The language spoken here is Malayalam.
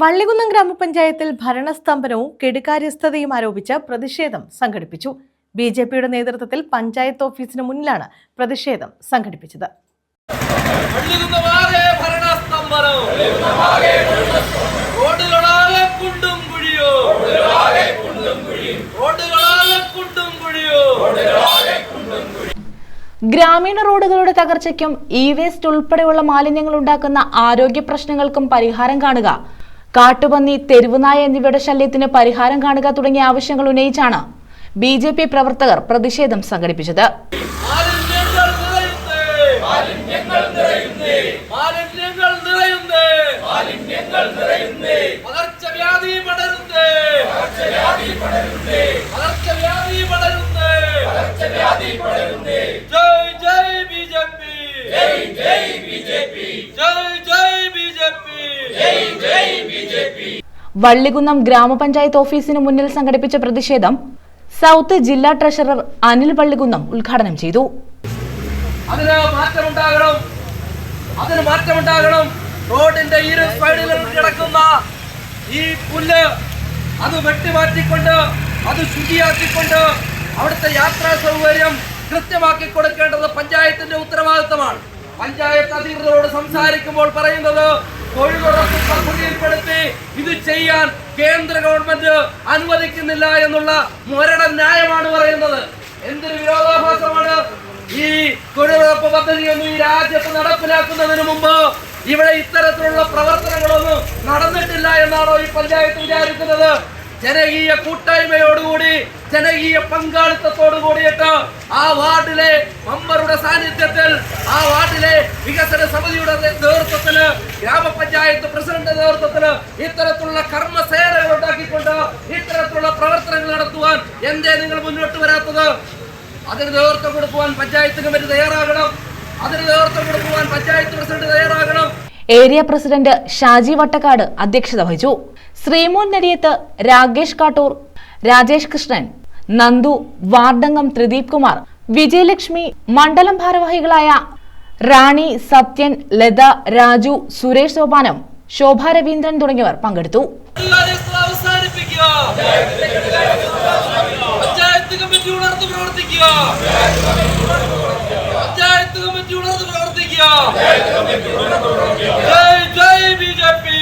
വള്ളികുന്നം ഗ്രാമപഞ്ചായത്തിൽ ഭരണസ്തംഭനവും കെടുകാര്യസ്ഥതയും ആരോപിച്ച് പ്രതിഷേധം സംഘടിപ്പിച്ചു. ബി ജെ പിയുടെ നേതൃത്വത്തിൽ പഞ്ചായത്ത് ഓഫീസിന് മുന്നിലാണ് പ്രതിഷേധം സംഘടിപ്പിച്ചത്. ഗ്രാമീണ റോഡുകളുടെ തകർച്ചയ്ക്കും ഇ വേസ്റ്റ് ഉൾപ്പെടെയുള്ള മാലിന്യങ്ങൾ ഉണ്ടാക്കുന്ന ആരോഗ്യ പ്രശ്നങ്ങൾക്കും പരിഹാരം കാണുക. കാട്ടുപന്നി തെരുവുനായ എന്നിവയുടെ ശല്യത്തിന് പരിഹാരം കാണുക തുടങ്ങിയ ആവശ്യങ്ങൾ ഉന്നയിച്ചാണ് ബി ജെ പി പ്രവർത്തകർ പ്രതിഷേധം സംഘടിപ്പിച്ചത്. പകർച്ചവ്യാധി നിറയുന്നേ. പകർച്ചവ്യാധി പടരുന്നേ. വള്ളികുന്നം ഗ്രാമപഞ്ചായത്ത് ഓഫീസിന് മുന്നിൽ സംഘടിപ്പിച്ച പ്രതിഷേധം സൗത്ത് ജില്ലാ ട്രഷറർ അനിൽ വള്ളികുന്നം ഉദ്ഘാടനം ചെയ്തു. മാറ്റമുണ്ടാകണം. മാറ്റമുണ്ടാകണം. റോഡിന്റെ ഇരു സൈഡിലും കിടക്കുന്ന ഈ പുല്ല് അവിടുത്തെ യാത്രാ സൗകര്യം കൃത്യമാക്കി കൊടുക്കേണ്ടത് പഞ്ചായത്തിന്റെ ഉത്തരവാദിത്തമാണ്. പഞ്ചായത്ത് അധികൃതരോട് സംസാരിക്കുമ്പോൾ പറയുന്നത് തൊഴിലുറപ്പ് പദ്ധതിയിൽപ്പെടുത്തി ചെയ്യാൻ കേന്ദ്ര ഗവൺമെന്റ് അനുവദിക്കുന്നില്ല എന്നുള്ള മുരട ന്യായമാണ് പറയുന്നത്. എന്തൊരു വിരോധാഭാസമാണ്? ഈ തൊഴിലുറപ്പ് പദ്ധതിയൊന്നും ഈ രാജ്യത്ത് നടപ്പിലാക്കുന്നതിന് മുമ്പ് ഇവിടെ ഇത്തരത്തിലുള്ള പ്രവർത്തനങ്ങളൊന്നും നടന്നിട്ടില്ല എന്നാണോ ഈ പഞ്ചായത്ത് വിചാരിക്കുന്നത്? ജനകീയ കൂട്ടായ്മയോടുകൂടി ജനകീയ പങ്കാളിത്തത്തോടു കൂടിയിട്ട് ആ വാർഡിലെ മെമ്പറുടെ സാന്നിധ്യത്തിൽ ആ വാർഡിലെ വികസന സമിതിയുടെ നേതൃത്വത്തിൽ ഗ്രാമപഞ്ചായത്ത് പ്രസിഡന്റ് നേതൃത്വത്തിൽ ഇത്തരത്തിലുള്ള കർമ്മസേനകൾ ഉണ്ടാക്കിക്കൊണ്ട് ഇത്തരത്തിലുള്ള പ്രവർത്തനങ്ങൾ നടത്തുവാൻ എന്തേ നിങ്ങൾ മുന്നോട്ട് വരാത്തത്? അതിന് നേതൃത്വം കൊടുക്കുവാൻ പഞ്ചായത്ത് കമ്മിറ്റി തയ്യാറാകണം. അതിന് നേതൃത്വം കൊടുക്കുവാൻ പഞ്ചായത്ത് പ്രസിഡന്റ് തയ്യാറാകണം. ഏരിയ പ്രസിഡന്റ് ഷാജി വട്ടക്കാട് അധ്യക്ഷത വഹിച്ചു. ശ്രീമോൻ നെടിയത്ത് രാകേഷ് കാട്ടൂർ രാജേഷ് കൃഷ്ണൻ നന്ദു വാർഡംഗം ത്രിദീപ് കുമാർ വിജയലക്ഷ്മി മണ്ഡലം ഭാരവാഹികളായ റാണി സത്യൻ ലത രാജു സുരേഷ് സോപാനം ശോഭ രവീന്ദ്രൻ തുടങ്ങിയവർ പങ്കെടുത്തു. ജയ് ജയ് B J P.